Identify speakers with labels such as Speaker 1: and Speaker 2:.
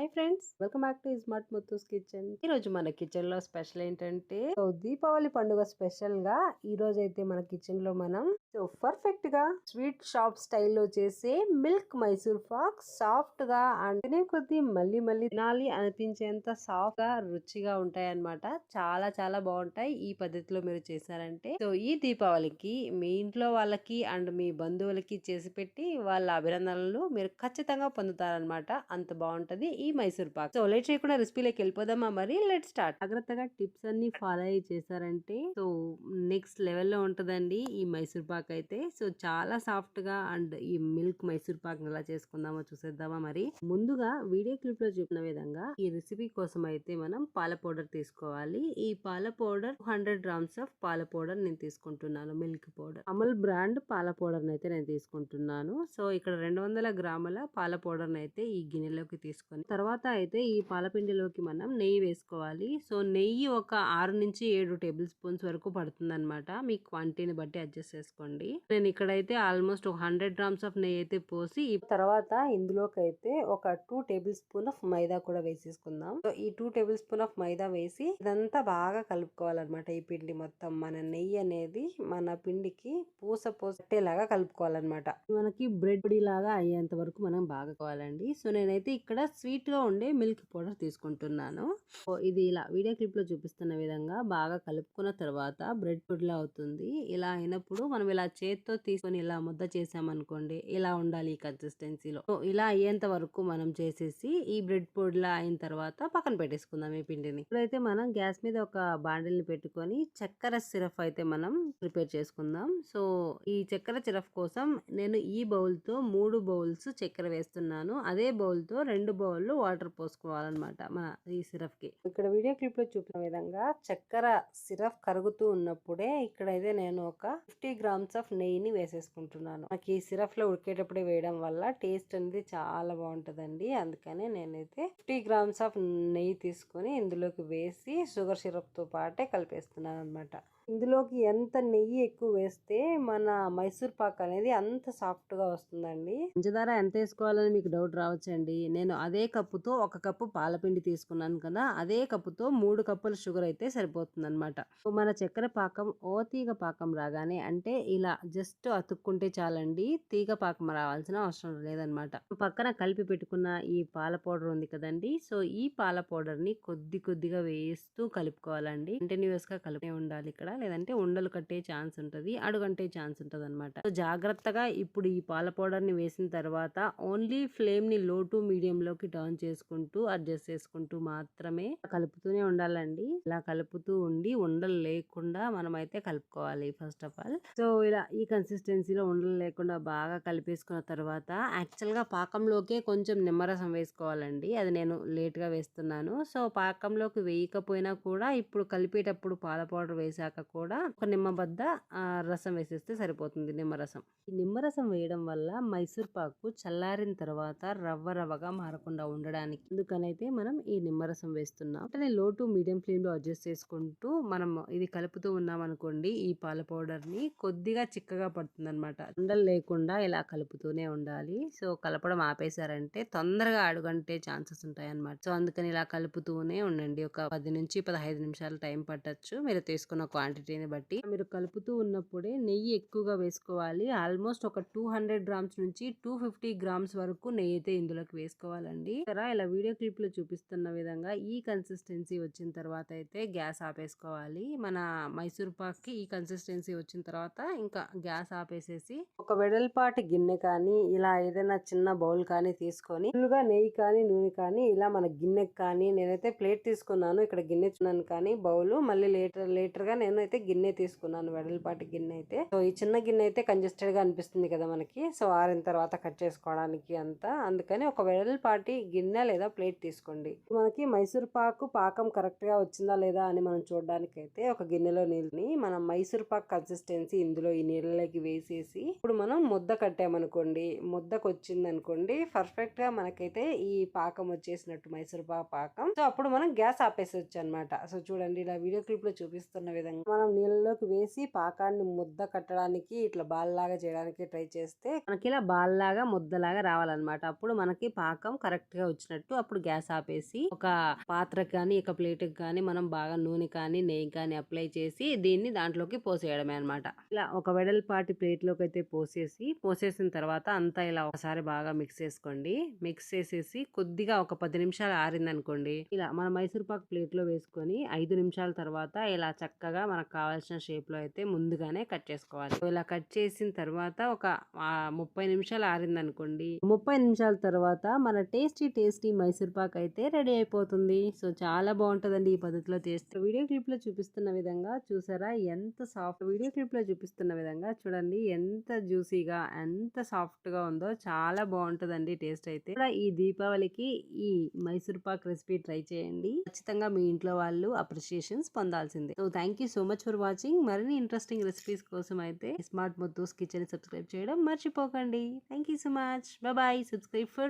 Speaker 1: Hi friends. Welcome back to smart Muthu's kitchen. ఈ రోజు మన కిచెన్లో స్పెషల్ ఏంటంటే సో దీపావళి పండుగ స్పెషల్గా ఈ రోజు అయితే మన కిచెన్లో మనం సో పర్ఫెక్ట్గా స్వీట్ షాప్ స్టైల్లో చేసే మిల్క్ మైసూర్ పాక్ సాఫ్ట్గా అండ్ తినే కొద్దీ మళ్ళీ మళ్ళీ తినాలి అనిపించేంత సాఫ్ట్గా రుచిగా ఉంటాయి అన్నమాట చాలా చాలా బాగుంటాయి. ఈ పద్ధతిలో మీరు చేశారంటే. సో ఈ దీపావళికి మీ ఇంట్లో వాళ్ళకి అండ్ మీ బంధువులకి చేసి పెట్టి వాళ్ళ అభినందనలు మీరు ఖచ్చితంగా పొందుతారనమాట అంత బాగుంటది. ఈ మైసూర్ పాక్. సో లేట్ చేయకుండా రెసిపీలోకి వెళ్ళిపోదామా మరి? Let start. జాగ్రత్తగా టిప్స్ అన్ని ఫాలో అయ్యి చేశారంటే సో నెక్స్ట్ లెవెల్లో ఉంటుందండి ఈ మైసూర్ పాక్ అయితే. సో చాలా సాఫ్ట్గా అండ్ ఈ మిల్క్ మైసూర్ పాక్ ఎలా చేసుకుందామో చూసేద్దామా మరి? ముందుగా వీడియో క్లిప్లో చూపిన విధంగా ఈ రెసిపీ కోసం అయితే మనం పాల పౌడర్ తీసుకోవాలి. ఈ పాల పౌడర్ హండ్రెడ్ గ్రామ్స్ ఆఫ్ పాల పౌడర్ నేను తీసుకుంటున్నాను మిల్క్ పౌడర్. అమల్ బ్రాండ్ పాల పౌడర్ అయితే నేను తీసుకుంటున్నాను. సో ఇక్కడ రెండు వందల గ్రాముల పాల పౌడర్ అయితే ఈ గిన్నెలోకి తీసుకొని తర్వాత అయితే ఈ పాలపిండిలోకి మనం నెయ్యి వేసుకోవాలి. సో నెయ్యి ఒక ఆరు నుంచి ఏడు టేబుల్ స్పూన్స్ వరకు పడుతుందనమాట మీ క్వాంటిటీని బట్టి అడ్జస్ట్ చేసుకోండి. నేను ఇక్కడైతే ఆల్మోస్ట్ ఒక హండ్రెడ్ గ్రామ్స్ ఆఫ్ నెయ్యి అయితే పోసి తర్వాత ఇందులోకి అయితే ఒక two tablespoon of maida కూడా వేసేసుకుందాం. సో ఈ two tablespoon of maida వేసి ఇదంతా బాగా కలుపుకోవాలన్నమాట ఈ పిండి మొత్తం. మన నెయ్యి అనేది మన పిండికి పూస పూసట్టేలాగా కలుపుకోవాలన్నమాట. మనకి బ్రెడ్ పొడి లాగా అయ్యేంత వరకు మనం బాగా కావాలండి సో నేనైతే ఇక్కడ స్వీట్ స్వీట్గా ఉండే మిల్క్ పౌడర్ తీసుకుంటున్నాను. ఇది ఇలా వీడియో క్లిప్లో చూపిస్తున్న విధంగా బాగా కలుపుకున్న తర్వాత బ్రెడ్ పొడిలా అవుతుంది. ఇలా అయినప్పుడు మనం ఇలా చేత్తో తీసుకొని ఇలా ముద్ద చేసామనుకోండి ఇలా ఉండాలి ఈ కన్సిస్టెన్సీలో. ఇలా అయ్యేంత వరకు మనం చేసేసి ఈ బ్రెడ్ పొడిలా అయిన తర్వాత పక్కన పెట్టేసుకుందాం ఈ పిండిని. ఇప్పుడైతే మనం గ్యాస్ మీద ఒక బాండిల్ని పెట్టుకొని చక్కెర సిరప్ అయితే మనం ప్రిపేర్ చేసుకుందాం. సో ఈ చక్కెర సిరప్ కోసం నేను ఈ బౌల్తో మూడు బౌల్స్ చక్కెర వేస్తున్నాను. అదే బౌల్తో రెండు బౌల్ వాటర్ పోసుకోవాలన్నమాట మన ఈ సిరప్కి. ఇక్కడ వీడియో క్లిప్లో చూపిన విధంగా చక్కెర సిరప్ కరుగుతూ ఉన్నప్పుడే ఇక్కడైతే నేను ఒక ఫిఫ్టీ గ్రామ్స్ ఆఫ్ నెయ్యిని వేసేసుకుంటున్నాను. నాకు ఈ సిరప్లో ఉడికేటప్పుడే వేయడం వల్ల టేస్ట్ అనేది చాలా బాగుంటుందండి. అందుకనే నేనైతే ఫిఫ్టీ గ్రామ్స్ ఆఫ్ నెయ్యి తీసుకొని ఇందులోకి వేసి షుగర్ సిరప్తో పాటే కలిపేస్తున్నాను అనమాట ఇందులోకి ఎంత నెయ్యి ఎక్కువ వేస్తే మన మైసూర్ పాక్ అనేది అంత సాఫ్ట్గా వస్తుందండి? పంచదార ఎంత వేసుకోవాలని మీకు డౌట్ రావచ్చండి. నేను అదే కప్పుతో ఒక కప్పు పాలపిండి తీసుకున్నాను కదా అదే కప్పుతో మూడు కప్పుల షుగర్ అయితే సరిపోతుంది అనమాట మన చక్కెర పాకం ఓ తీగ పాకం రాగానే అంటే ఇలా జస్ట్ అతుక్కుంటే చాలండి తీగ పాకం రావాల్సిన అవసరం లేదనమాట పక్కన కలిపి పెట్టుకున్న ఈ పాల పౌడర్ ఉంది కదండి సో ఈ పాల పౌడర్ని కొద్ది కొద్దిగా వేస్తూ కలుపుకోవాలండి. కంటిన్యూస్గా కలిపే ఉండాలి ఇక్కడ. లేదంటే ఉండలు కట్టే ఛాన్స్ ఉంటుంది అడుగంటే ఛాన్స్ ఉంటుంది అనమాట జాగ్రత్తగా ఇప్పుడు ఈ పాల పౌడర్ని వేసిన తర్వాత ఓన్లీ ఫ్లేమ్ని లో టు మీడియంలోకి టర్న్ చేసుకుంటూ అడ్జస్ట్ చేసుకుంటూ మాత్రమే కలుపుతూనే ఉండాలండి. ఇలా కలుపుతూ ఉండి ఉండలు లేకుండా మనం అయితే కలుపుకోవాలి ఫస్ట్ ఆఫ్ ఆల్. సో ఇలా ఈ కన్సిస్టెన్సీలో ఉండలు లేకుండా బాగా కలిపేసుకున్న తర్వాత యాక్చువల్గా పాకంలోకే కొంచెం నిమ్మరసం వేసుకోవాలండి. అది నేను లేట్గా వేస్తున్నాను. సో పాకంలోకి వేయకపోయినా కూడా ఇప్పుడు కలిపేటప్పుడు పాల పౌడర్ వేసాక కూడా ఒక నిమ్మబద్ద రసం వేసేస్తే సరిపోతుంది నిమ్మరసం. ఈ నిమ్మరసం వేయడం వల్ల మైసూర్ పాకు చల్లారిన తర్వాత రవ్వ రవ్వగా మారకుండా ఉండడానికి. అందుకనైతే మనం ఈ నిమ్మరసం వేస్తున్నాం. అంటే లో టు మీడియం ఫ్లేమ్లో అడ్జస్ట్ చేసుకుంటూ మనం ఇది కలుపుతూ ఉన్నాం అనుకోండి ఈ పాల పౌడర్ని కొద్దిగా చిక్కగా పడుతుంది అనమాట ఉండలు లేకుండా ఇలా కలుపుతూనే ఉండాలి. సో కలపడం ఆపేశారంటే తొందరగా అడుగంటే ఛాన్సెస్ ఉంటాయి అనమాట సో అందుకని ఇలా కలుపుతూనే ఉండండి. ఒక పది నుంచి పదహైదు నిమిషాలు టైం పట్టచ్చు. మీరు తీసుకున్న క్వాంటిటీని బట్టి మీరు కలుపుతూ ఉన్నప్పుడే నెయ్యి ఎక్కువగా వేసుకోవాలి. ఆల్మోస్ట్ ఒక టూ హండ్రెడ్ గ్రామ్స్ నుంచి టూ ఫిఫ్టీ గ్రామ్స్ వరకు నెయ్యి అయితే ఇందులోకి వేసుకోవాలండి. ఇలా వీడియో క్లిప్లో చూపిస్తున్న విధంగా ఈ కన్సిస్టెన్సీ వచ్చిన తర్వాత అయితే గ్యాస్ ఆపేసుకోవాలి. మన మైసూర్ పాక్కి ఈ కన్సిస్టెన్సీ వచ్చిన తర్వాత ఇంకా గ్యాస్ ఆపేసేసి ఒక వెడల్పాటి గిన్నె కానీ ఇలా ఏదైనా చిన్న బౌల్ కానీ తీసుకొని ఫుల్గా నెయ్యి కానీ నూనె కానీ ఇలా మన గిన్నెకి కానీ నేనైతే ప్లేట్ తీసుకున్నాను. ఇక్కడ గిన్నె చున్నాను కానీ బౌల్. మళ్ళీ లేటర్ లేటర్గా నేను అయితే గిన్నె తీసుకున్నాను వెడల్పాటి గిన్నె అయితే. సో ఈ చిన్న గిన్నె అయితే కంజెస్టెడ్గా అనిపిస్తుంది కదా మనకి. సో ఆరిన తర్వాత కట్ చేసుకోవడానికి అంతా. అందుకని ఒక వెడల్పాటి గిన్నె లేదా ప్లేట్ తీసుకోండి. మనకి మైసూర్ పాకు పాకం కరెక్ట్గా వచ్చిందా లేదా అని మనం చూడడానికి అయితే ఒక గిన్నెలో నీళ్ళని మనం మైసూర్ పాక్ కన్సిస్టెన్సీ ఇందులో ఈ నీళ్ళలోకి వేసేసి ఇప్పుడు మనం ముద్ద కట్టామనుకోండి ముద్దకు వచ్చింది అనుకోండి పర్ఫెక్ట్గా మనకైతే ఈ పాకం వచ్చేసినట్టు మైసూర్ పాక్ పాకం. సో అప్పుడు మనం గ్యాస్ ఆపేసొచ్చు అనమాట సో చూడండి ఇలా వీడియో క్లిప్లో చూపిస్తున్న విధంగా మనం నీళ్ళలోకి వేసి పాకాన్ని ముద్ద కట్టడానికి ఇట్లా బాల్ లాగా చేయడానికి ట్రై చేస్తే మనకి ఇలా బాల్ లాగా ముద్దలాగా రావాలన్నమాట. అప్పుడు మనకి పాకం కరెక్ట్గా వచ్చినట్టు అప్పుడు గ్యాస్ ఆపేసి ఒక పాత్రకు కానీ ఒక ప్లేట్ కానీ మనం బాగా నూనె కానీ నెయ్యి కానీ అప్లై చేసి దీన్ని దాంట్లోకి పోసేయడమే అన్నమాట. ఇలా ఒక వెడల్పాటి ప్లేట్లోకి అయితే పోసేసి పోసేసిన తర్వాత అంతా ఇలా ఒకసారి బాగా మిక్స్ చేసుకోండి. మిక్స్ చేసేసి కొద్దిగా ఒక పది నిమిషాలు ఆరింది అనుకోండి ఇలా మన మైసూర్ పాక్ ప్లేట్లో వేసుకొని ఐదు నిమిషాల తర్వాత ఇలా చక్కగా మనకు కావాల్సిన షేప్లో అయితే ముందుగానే కట్ చేసుకోవాలి. సో ఇలా కట్ చేసిన తర్వాత ఒక ముప్పై నిమిషాలు ఆరింది అనుకోండి ముప్పై నిమిషాల తర్వాత మన టేస్టీ టేస్టీ మైసూర్ పాక్ అయితే రెడీ అయిపోతుంది. సో చాలా బాగుంటుందండి ఈ పద్ధతిలో చేస్తే. వీడియో క్లిప్లో చూపిస్తున్న విధంగా చూసారా? ఎంత సాఫ్ట్ వీడియో క్లిప్లో చూపిస్తున్న విధంగా చూడండి. ఎంత జ్యూసీగా ఎంత సాఫ్ట్గా ఉందో చాలా బాగుంటుందండి టేస్ట్ అయితే. ఈ దీపావళికి ఈ మైసూర్ పాక్ రెసిపీ ట్రై చేయండి. ఖచ్చితంగా మీ ఇంట్లో వాళ్ళు appreciations పొందాల్సిందే. So thank you so much for watching మరిన్ని ఇంట్రెస్టింగ్ రెసిపీస్ కోసం అయితే స్మార్ట్ ముద్దూస్ కిచెన్ సబ్స్క్రైబ్ చేయడం మర్చిపోకండి. Thank you so much bye subscribe for